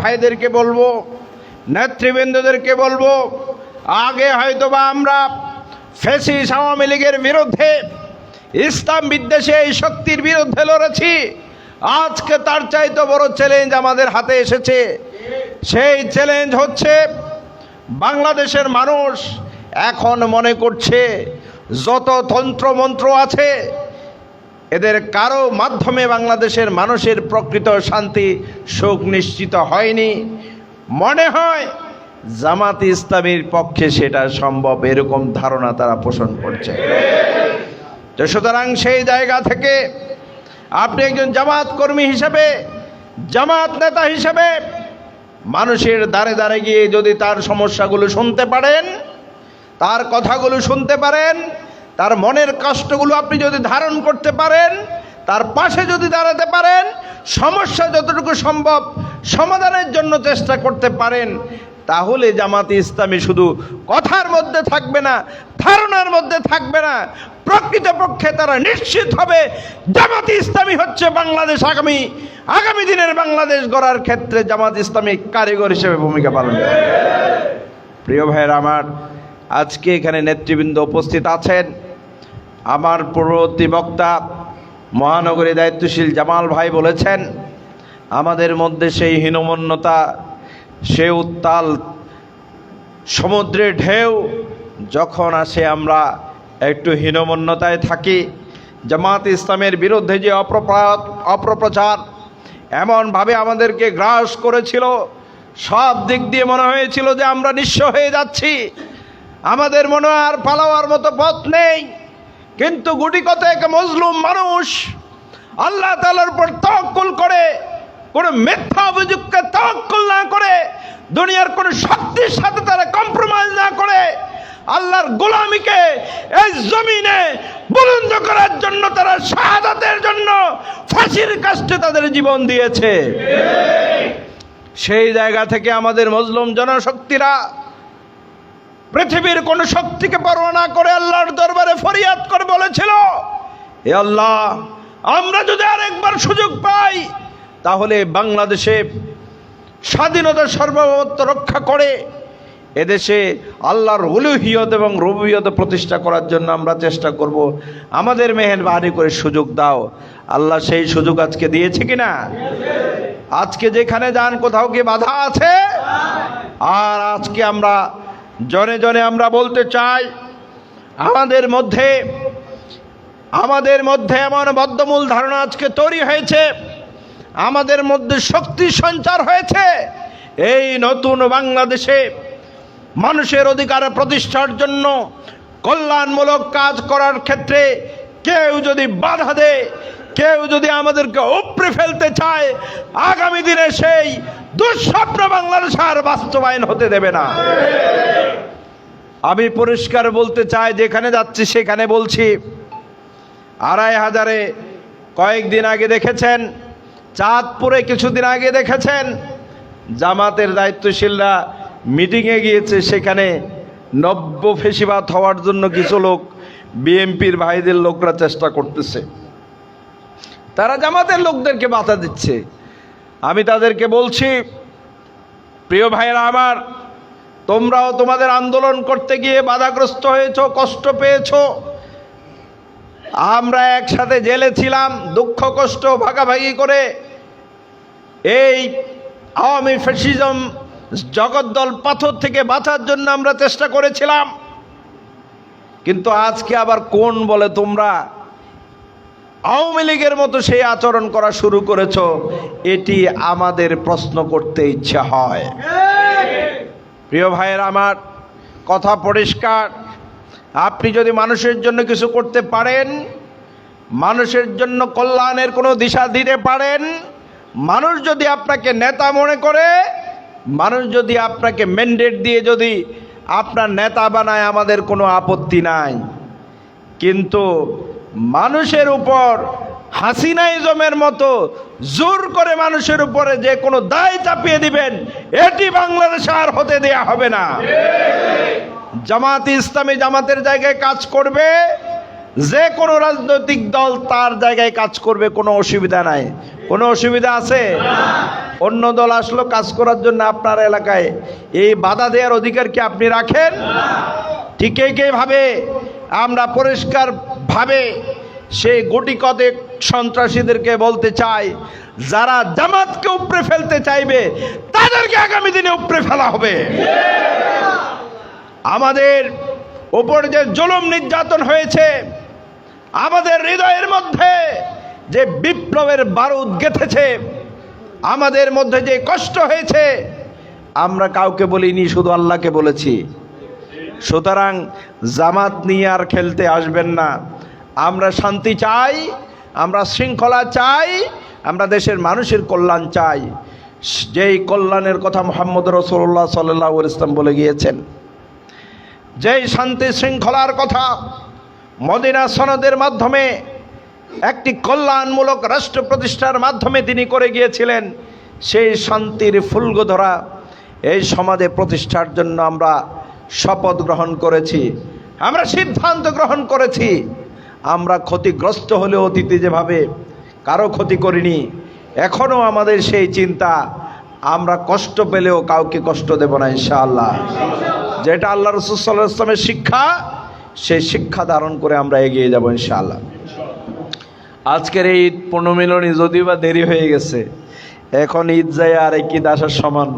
ভাইদেরকে বলব, নেতৃবৃন্দদেরকে বলব, আগে হয়তোবা আমরা ফেসিস আওয়ামী লীগের বিরুদ্ধে ইসলাম বিদ্বেষে এই শক্তির বিরুদ্ধে লড়েছি, আজকে তার চাইতে বড় চ্যালেঞ্জ আমাদের হাতে এসেছে। সেই চ্যালেঞ্জ হচ্ছে বাংলাদেশের মানুষ এখন মনে করছে, যত তন্ত্রমন্ত্র আছে এদের কারও মাধ্যমে বাংলাদেশের মানুষের প্রকৃত শান্তি, সুখ নিশ্চিত হয়নি। মনে হয় জামাত ইসলামীর পক্ষে সেটা সম্ভব, এরকম ধারণা তারা পোষণ করছে। তো সুতরাং সেই জায়গা থেকে আপনি একজন জামাত কর্মী হিসেবে, জামাত নেতা হিসেবে মানুষের দ্বারে দ্বারে গিয়ে যদি তার সমস্যাগুলো শুনতে পারেন, তার কথাগুলো শুনতে পারেন তার মনের কষ্টগুলো আপনি যদি ধারণ করতে পারেন, তার পাশে যদি দাঁড়াতে পারেন, সমস্যা যতটুকু সম্ভব সমাধানের জন্য চেষ্টা করতে পারেন, তাহলে জামাতে ইসলামী শুধু কথার মধ্যে থাকবে না, ধারণার মধ্যে থাকবে না, প্রকৃতপক্ষে তারা নিশ্চিত হবে জামাতে ইসলামী হচ্ছে বাংলাদেশ আগামী আগামী দিনের বাংলাদেশ গড়ার ক্ষেত্রে জামাত ইসলামী কারিগর হিসেবে ভূমিকা পালন করবে। প্রিয় ভাইয়ের আমার, আজকে এখানে নেতৃবৃন্দ উপস্থিত আছেন। আমার পূর্ববর্তী বক্তা, মহানগরী দায়িত্বশীল জামাল ভাই বলেছেন, আমাদের মধ্যে সেই হীনমন্যতা, সে উত্তাল সমুদ্রের ঢেউ, যখন আসে আমরা একটু হীনমন্যতায় থাকি জামাত ইসলামের বিরুদ্ধে যে অপপ্রচার এমনভাবে আমাদেরকে গ্রাস করেছিল, সব দিক দিয়ে মনে হয়েছিল যে আমরা নিঃস্ব হয়ে যাচ্ছি। আমাদের মনে আর পালাওয়ার মতো পথ নেই। কিন্তু গুটি কতক মজলুম মানুষ আল্লাহ তালার উপর তওয়াক্কুল করে, কোনো মিথ্যা অভিযোগকে তওয়াক্কুল না করে, দুনিয়ার কোনো শক্তির সাথে তারা কম্প্রোমাইজ না করে, আল্লাহর গোলামিকে এই জমিনে বুলন্দ করার জন্য, তারা শাহাদাতের জন্য ফাঁসির কাষ্টে তাদের জীবন দিয়েছে। সেই জায়গা থেকে আমাদের মজলুম জনশক্তিরা পৃথিবীর কোন শক্তিকে পরোয়া না করে আল্লাহর দরবারে ফরিয়াদ করে বলেছিল এ আল্লাহ, আমরা যদি আরেকবার সুযোগ পাই, তাহলে বাংলাদেশে স্বাধীনতা সার্বভৌমত্ব রক্ষা করে এদেশে আল্লাহর উলুহিয়ত এবং রবিয়ত প্রতিষ্ঠা করার জন্য আমরা চেষ্টা করব। আমাদের মেহের মেহেরবানি করে সুযোগ দাও। আল্লাহ সেই সুযোগ আজকে দিয়েছে কিনা? আজকে যেখানে যান কোথাও কি বাধা আছে? আর আজকে আমরা জনে জনে আমরা বলতে চাই, আমাদের মধ্যে আমাদের মধ্যে এমন বদ্ধমূল ধারণা আজকে তৈরি হয়েছে, আমাদের মধ্যে শক্তি সঞ্চার হয়েছে, এই নতুন বাংলাদেশে মানুষের অধিকার প্রতিষ্ঠার জন্য কল্যাণমূলক কাজ করার ক্ষেত্রে কেউ যদি বাধা দেয়, কেউ যদি আমাদেরকে উপড়ে ফেলতে চায়, আগামী দিনে সেই দুঃস্বপ্ন বাংলাদেশ আর বাস্তবায়ন হতে দেবে না। আমি পরিষ্কার বলতে চাই, যেখানে যাচ্ছি সেখানে বলছি, আড়াই হাজারে কয়েকদিন আগে দেখেছেন, চাঁদপুরে কিছুদিন আগে দেখেছেন, জামাতের দায়িত্বশীলরা মিটিংয়ে গিয়েছে, সেখানে নব্য ফেসিবাদ হওয়ার জন্য কিছু লোক বিএমপির ভাইদের লোকরা চেষ্টা করতেছে। তারা জামাতের লোকদেরকে বাধা দিচ্ছে। আমি তাদেরকে বলছি, প্রিয় ভাইয়েরা আমার, তোমরাও তোমাদের আন্দোলন করতে গিয়ে বাধাগ্রস্ত হয়েছ, কষ্ট পেয়েছ। আমরা একসাথে জেলে ছিলাম, দুঃখ, কষ্ট ভাগাভাগি করে। এই আওয়ামী ফ্যাসিজম জগদ্দল পাথর থেকে বাঁচার জন্য আমরা চেষ্টা করেছিলাম। কিন্তু আজকে আবার কোন বলে তোমরা আওয়ামী লীগের মতো সেই আচরণ করা শুরু করেছ, এটি আমাদের প্রশ্ন করতে ইচ্ছা হয়। প্রিয় ভাইয়ের আমার, কথা পরিষ্কার। আপনি যদি মানুষের জন্য কিছু করতে পারেন, মানুষের জন্য কল্যাণের কোনো দিশা দিতে পারেন, মানুষ যদি আপনাকে নেতা মনে করে, মানুষ যদি আপনাকে ম্যান্ডেট দিয়ে যদি আপনার নেতা বানায়, আমাদের কোনো আপত্তি নাই। কিন্তু মানুষের উপর, হাসিনাইজমের মতো জোর করে মানুষের উপরে যে কোনো দায় চাপিয়ে দিবেন, এটি বাংলাদেশে আর হতে দেয়া হবে না। জামাত ইসলামী জামাতের জায়গায় কাজ করবে, যে কোনো রাজনৈতিক দল তার জায়গায় কাজ করবে, কোনো অসুবিধা নাই। কোনো অসুবিধা আছে? অন্য দল আসলো কাজ করার জন্য আপনার এলাকায়। এই বাধা দেওয়ার অধিকার কি আপনি রাখেন? ঠিক এইভাবে আমরা পরিষ্কারভাবে সেই গুটি কতেক সন্ত্রাসীদেরকে বলতে চাই যারা জামাতকে উপড়ে ফেলতে চাইবে, তাদেরকে আগামী দিনে উপরে ফেলা হবে। আমাদের উপর যে জুলুম নির্যাতন হয়েছে, আমাদের হৃদয়ের মধ্যে যে বিপ্লবের বারুদ গেঁথেছে, আমাদের মধ্যে যে কষ্ট হয়েছে, আমরা কাউকে বলিনি, শুধু আল্লাহকে বলেছি। সুতরাং জামাত নিয়ে আর খেলতে আসবেন না। আমরা শান্তি চাই, আমরা শৃঙ্খলা চাই, আমরা দেশের মানুষের কল্যাণ চাই। যেই কল্যাণের কথা মোহাম্মদ রসুল্লাহ সাল্লাহ ইসলাম বলে গিয়েছেন, যেই শান্তি শৃঙ্খলার কথা মদিনা সনদের মাধ্যমে, একটি কল্যাণমূলক রাষ্ট্র প্রতিষ্ঠার মাধ্যমে তিনি করে গিয়েছিলেন, সেই শান্তির ফুলগোধরা এই সমাজে প্রতিষ্ঠার জন্য আমরা শপথ গ্রহণ করেছি। আমরা সিদ্ধান্ত গ্রহণ করেছি। আমরা ক্ষতিগ্রস্ত হলেও অতীতে যেভাবে কারও ক্ষতি করিনি, এখনও আমাদের সেই চিন্তা, আমরা কষ্ট পেলেও কাউকে কষ্ট দেব না, ইনশাআল্লাহ। যেটা আল্লাহ রসুল সাল্লাহ ইসলামের শিক্ষা, সেই শিক্ষা ধারণ করে আমরা এগিয়ে যাব, ইনশাআল্লাহ। আজকের এই ঈদ পুনর্মিলনী যদিও বা দেরি হয়ে গেছে, এখন ঈদ যায় আর এক ঈদ আসার সমান